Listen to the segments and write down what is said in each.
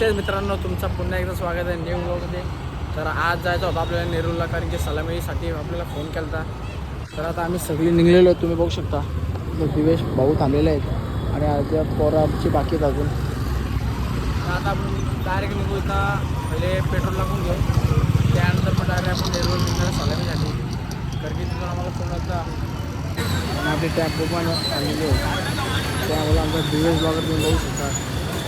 कसे मित्रांनो तुमचं पुन्हा एकदा स्वागत आहे न्यू ब्लॉगमध्ये तर आज जायचं होतं आपल्याला नेरूरला कारण की सलामीसाठी आपल्याला फोन केला होता तर आता आम्ही सगळी निघलेलो आहे तुम्ही बघू शकता. दिवेश भाऊ थांबलेले आहेत आणि आज पोरं आमची बाकी आहेत अजून. तर आता आपण डायरेक्ट निघू इथं पहिले पेट्रोल लागून घेऊ. त्यानंतर मग डायरेक्ट आपण नेरूर निघणार सलामीसाठी. कारण की तिथून आम्हाला फोन होता आणि आपले टॅम्पो पण आणलेली आहेत त्यामुळे आमचा दिवेश ब्लॉगर तुम्ही बघू शकता.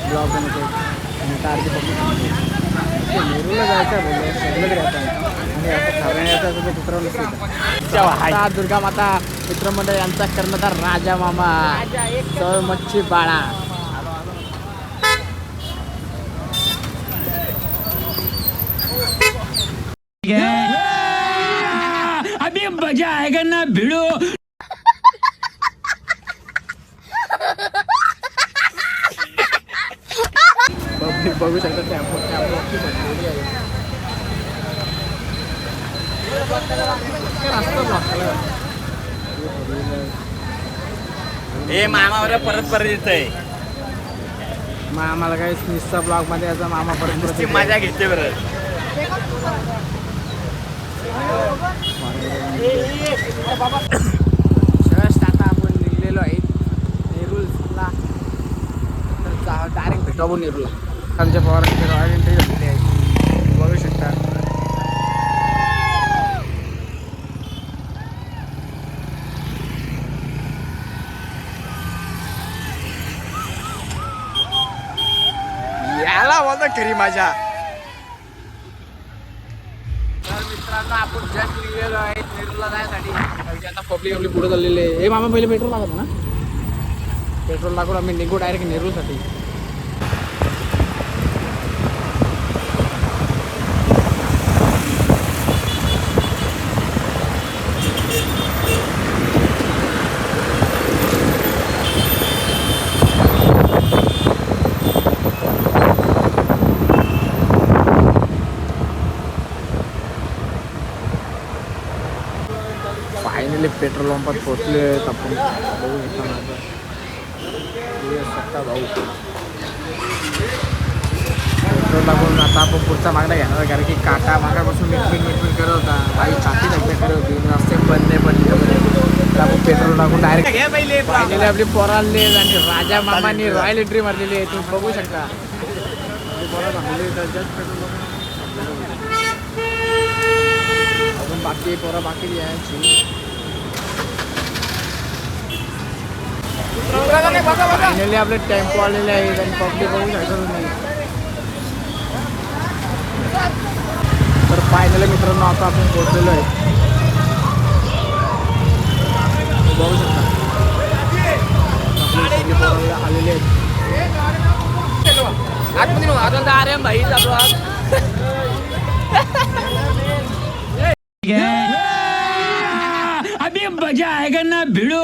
ब्लॉग बनवतो आणि कारची पब्लिक नेरूला जायचं आहे बोललो सगळं राहतं आणि आता ठाणे यायचं असेल तर मित्रांनो नसतं आता दुर्गा माता मित्रमंडळ यांचा कर्णधार राजा मामा. सर मच्छी बाळा. अभी मजा आएगा ना भिड़ो पब्लिक बघू शकता टॅम्पो टॅम्पोची भरलेली आहे. हे मामावर परत परत येत आहे मग आम्हाला काही निस्ता ब्लॉगमध्ये याचा मामा परत परत येतो. मजा घेते बरं जस्ट आता आपण निघलेलो आहे नेरूलला तर डायरेक्ट भेटू आपण नेरूलला आमच्या पवारांची रॉयल एंट्री झालेली आहे. बघू शकता. याला बोलतो खरी माझ्या. तर मित्रांनो आपण जस्ट निघलेलो आहे नेरूरला जायसाठी आता पब्लिक आपली पुढे चाललेली आहे. हे मामा पहिले पेट्रोल लागत ना. पेट्रोल लागून आम्ही निघू डायरेक्ट नेरूरसाठी फायनली पेट्रोल पंपात पोहोचले आहेत आपण बघू शकता माझं सत्ता भाऊ. पेट्रोल टाकून आता आपण पुढचा मागणं घेणार कारण की काका मागापासून मिटमिट मिटमिट करत होता. बाई छाती लगते करत होती. रस्ते बंद बंद तर आपण पेट्रोल टाकून डायरेक्ट फायनली आपली पोरं आणली आहेत आणि राजा मामानी रॉयल एंट्री मारलेली आहे. तुम्ही बघू शकता. पोरं just पेट्रोल टाकून. अजून बाकी पोरं बाकी यायची फायनली आपले टेम्पो आलेले आहेत आणि पब्लिक बघू शकत नाही तर फायनली मित्रांनो आता आपण पोहोचलेलो आहे. बघू शकता. आलेले सगळी पोरं आलेली आहेत. आतमध्ये अजून अरे भाई चालू अभी मजा आएगा ना भिड़ो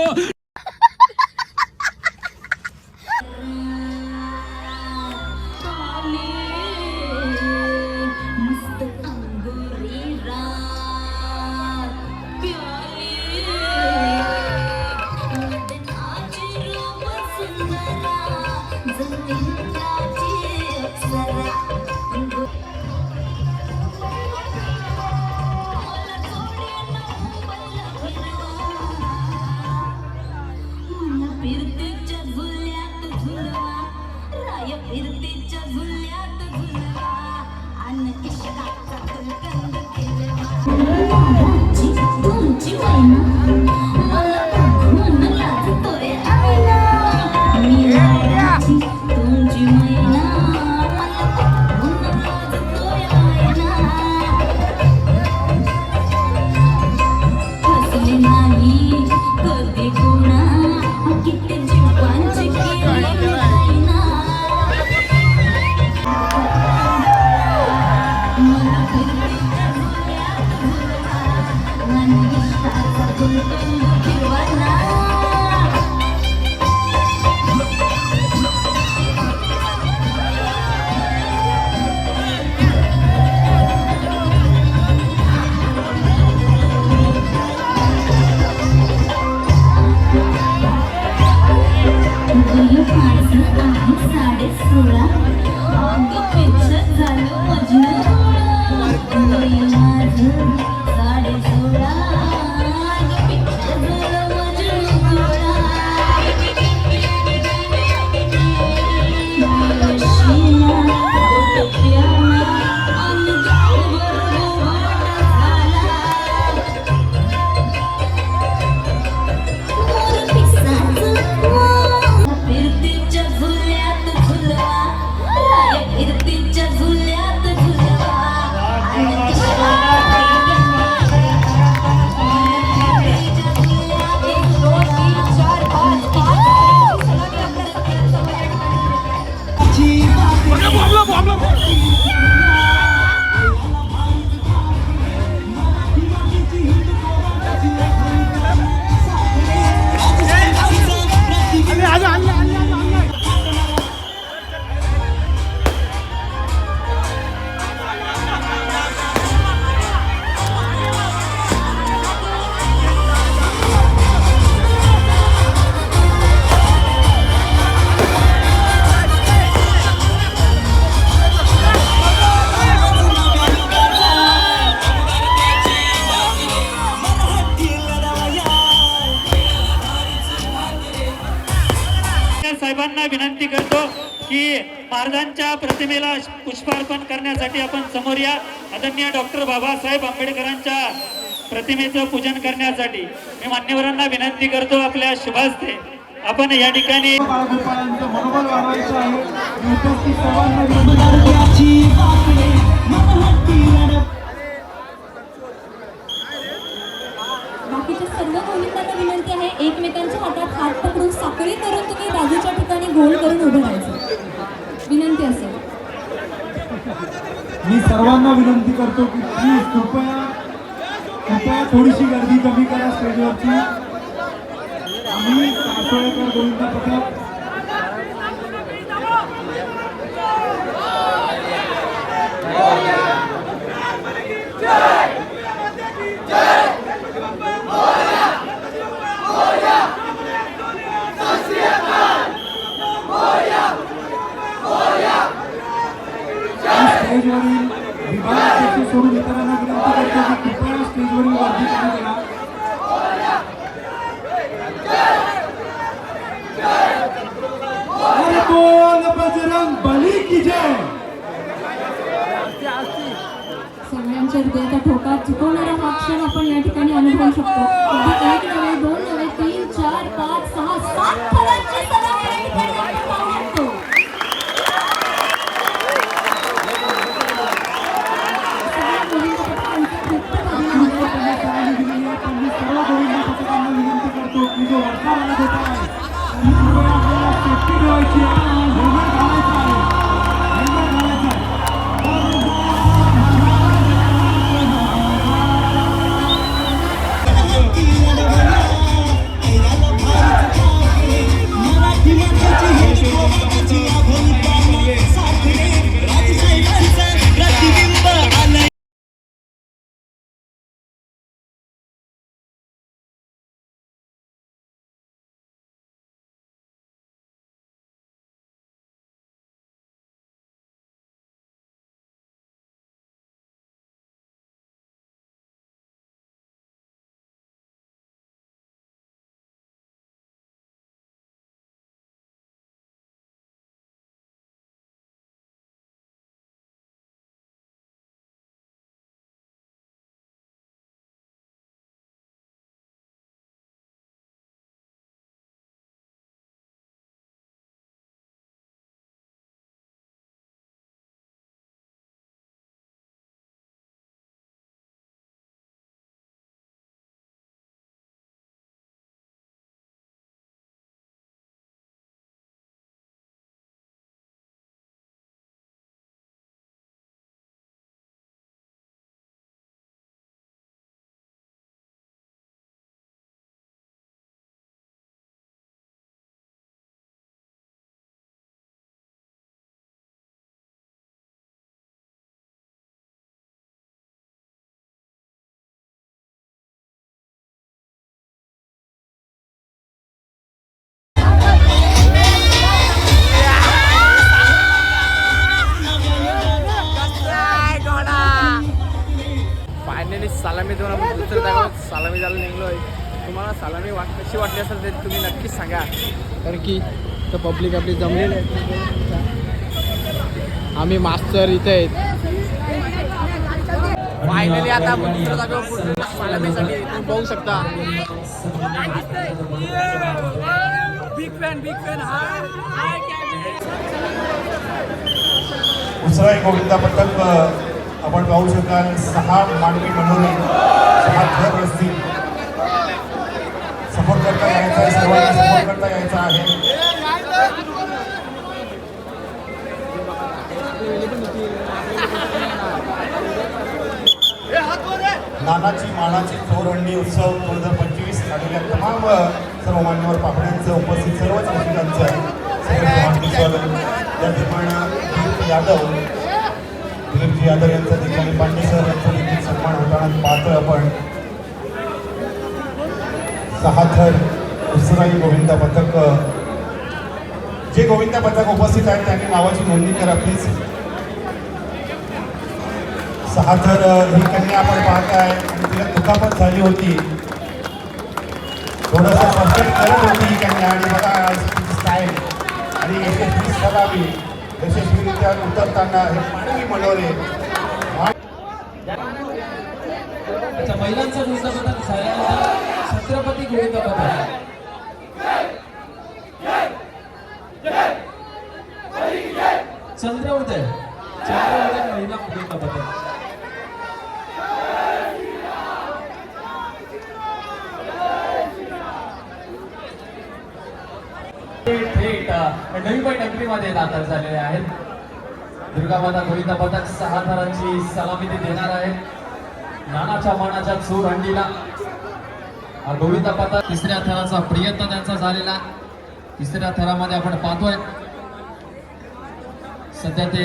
की महाराजांच्या प्रतिमेला पुष्पार्पण करण्यासाठी आपण समोर या. आदरणीय डॉक्टर बाबासाहेब आंबेडकरांच्या प्रतिमेचं पूजन करण्यासाठी. मी मान्यवरांना विनंती करतो आपल्या शुभास्ते. आपण या ठिकाणी करा बोल बजरंग बली की जय। सगळ्यांच्या हृदयाचा ठोका चुकवणारा हा क्षण आपण या ठिकाणी अनुभवू शकतो. एक नव्हे दोन नव्हे तीन चार पाच सहा सात फळांची सभा या ठिकाणी आपण पाहू शकतो. सर्व गोविंद पथकांना विनंती करतो की जो आहे आपल्याला सेफ्टी ठेवायची असेल तुम्ही नक्कीच सांगा. कारण की तर पब्लिक आपली जमलेली आहे आम्ही मास्टर इथे आहेत. फायनली आता आपण दुसऱ्या जागेवर बघू शकता. बिग फॅन बिग फॅन उसराई गोविंदा पथक अ, आपण पाहू शकाल सहा मानवी मनोरे सहा घर असतील सपोर्ट करता यायचा आहे सर्वांना सपोर्ट करता यायचा आहे. नानाची मानाची चोरहंडी उत्सव दोन हजार पंचवीस आलेल्या तमाम सर्व मान्यवर पापड्यांचं उपस्थित सर्वच रसिकांचं सर्व या ठिकाणी यादव दिलीपजी यादव यांचा ठिकाणी पांडे सर यांचा देखील सन्मान होताना पात्र आपण. सहा थर उसराई गोविंदा पथक जे गोविंदा पथक उपस्थित आहेत त्यांनी नावाची नोंदणी करा प्लीज सहा थर ही कन्या आपण पाहताय तिला दुखापत झाली होती. थोडंसं फर्स्ट करत होती ही कन्या आणि बघा स्टाईल सलामी यशस्वीरित्या उतरताना हे मानवी मनोरे. महिलांचा गोविंदा पथक झाल्यानंतर छत्रपती गोविंदा पथक चंद्रोदय चंद्रोदय महिला गोविंदा पथक थेट थेट, अ, नगरीमध्ये दाखल झालेले आहेत. दुर्गामाता गोविंदा पथक सहा थरांची सलामी देणार आहेत. नानाच्या मानाच्या चूर हंडीला गोविंदा पथक तिसऱ्या थराचा प्रयत्न त्यांचा झालेला. तिसऱ्या थरामध्ये आपण पाहतोय. सध्या ते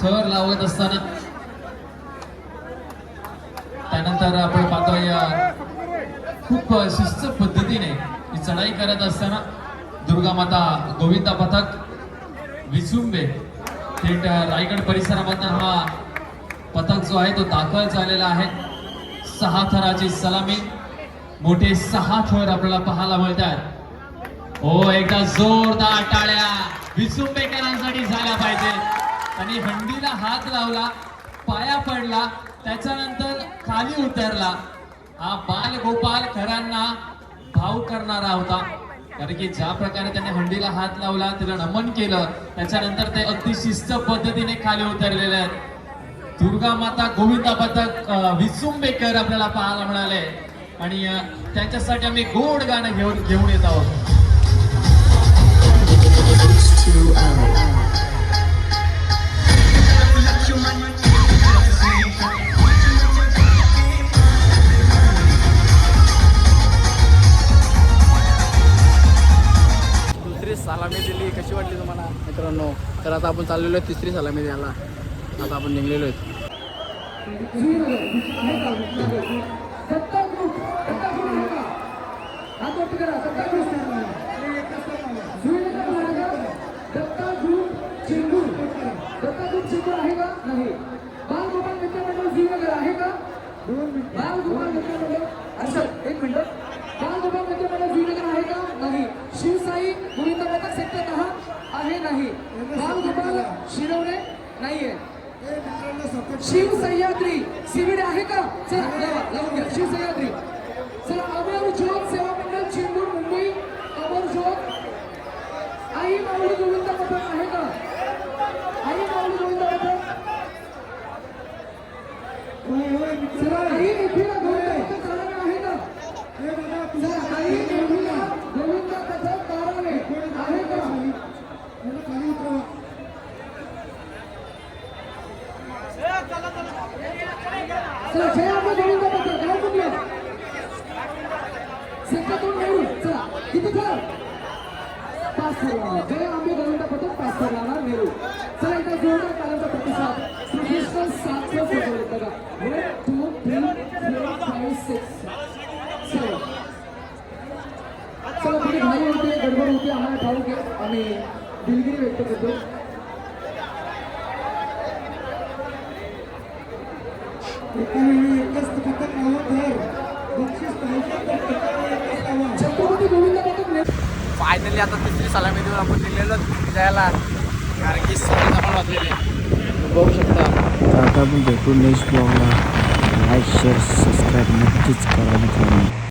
थर लावत असताना. त्यानंतर आपण पाहतोय खूप शिस्त पद्धतीने ही चढाई करत असताना दुर्गा माता गोविंदा पथक विसुंबे थेट रायगड परिसरामधनं हा पथक जो आहे तो दाखल झालेला आहे. सहा थराची सलामी. मोठे सहा खेळ आपल्याला पाहायला मिळतात. हो एकदा जोरदार टाळ्या विसुंबेकरांसाठी झाल्या पाहिजे आणि हंडीला हात लावला पाया पडला त्याच्यानंतर खाली उतरला. हा बाल गोपाल खरांना भाव करणारा होता. कारण की ज्या प्रकारे त्याने हंडीला हात लावला त्याला नमन केलं त्याच्यानंतर ते अगदी शिस्त पद्धतीने खाली उतरलेले आहेत. दुर्गा माता गोविंदा पथक विसुंबेकर आपल्याला पाहायला मिळाले. आणि त्याच्यासाठी त्यांच्यासाठी आम्ही गोड गाणं घेऊन घेऊन येत आहोत. दुसरी सलामी दिली. कशी वाटली तुम्हाला? मित्रांनो तर आता आपण चाललेलो आहे तिसरी सलामी द्यायला. आता आपण निघलेलो आहेत. सत्ता ग्रुप सत्ता ग्रुप आहे का हात वरती करा सत्ता ग्रुप सुविधा महाराज दत्ता ग्रुप चेंबूर दत्ता ग्रुप चेंबूर आहे का? नाही. बालगोपाल मित्र मंडळ श्रीनगर आहे का? बालगोपाल मित्र मंडळ अच्छा एक मिनिट. बालगोपाल मित्र मंडळ श्रीनगर आहे का? नाही. शिवसाई गोविंद सेक्टर दहा आहे नाही. बालगोपाल शिरवणे नाहीये. शिव सह्याद्री सीबीडी आहे का? चला लावा, लावून घ्या. शिव सह्याद्री चला अमर ज्योत सेवा मंडळ चेंबूर मुंबई अमर ज्योत. आई माऊली गोविंद पथक आहे का? आई माऊली गोविंद पथक. चला आई एकविरा गोविंद पथक तारावे आहे का चला आई एकविरा गोविंद पथक तारावे आहे का खाली उतरवा चला जय आंबे गोविंद पत्र गाव कुठलं नेहरू चला किती एकदा जोरदार कालांचा प्रतिसाद प्रोफेशनल सातशे सजवले बघा one two three four five six चला थोडी घाई होते गडबड होते आम्हाला ठाऊक आहे. आम्ही दिलगिरी व्यक्त करतो. छत्रपती गोविंद पथक नेहरू फायनली आता तिसरी सलामी देऊन आपण निघलेलो जायला. कारण की सगळे जमा वाजलेले बघू शकता. आता आपण भेटू नेक्स्ट ब्लॉगला लाईक शेअर सबस्क्राईब नक्कीच करा मित्रांनो.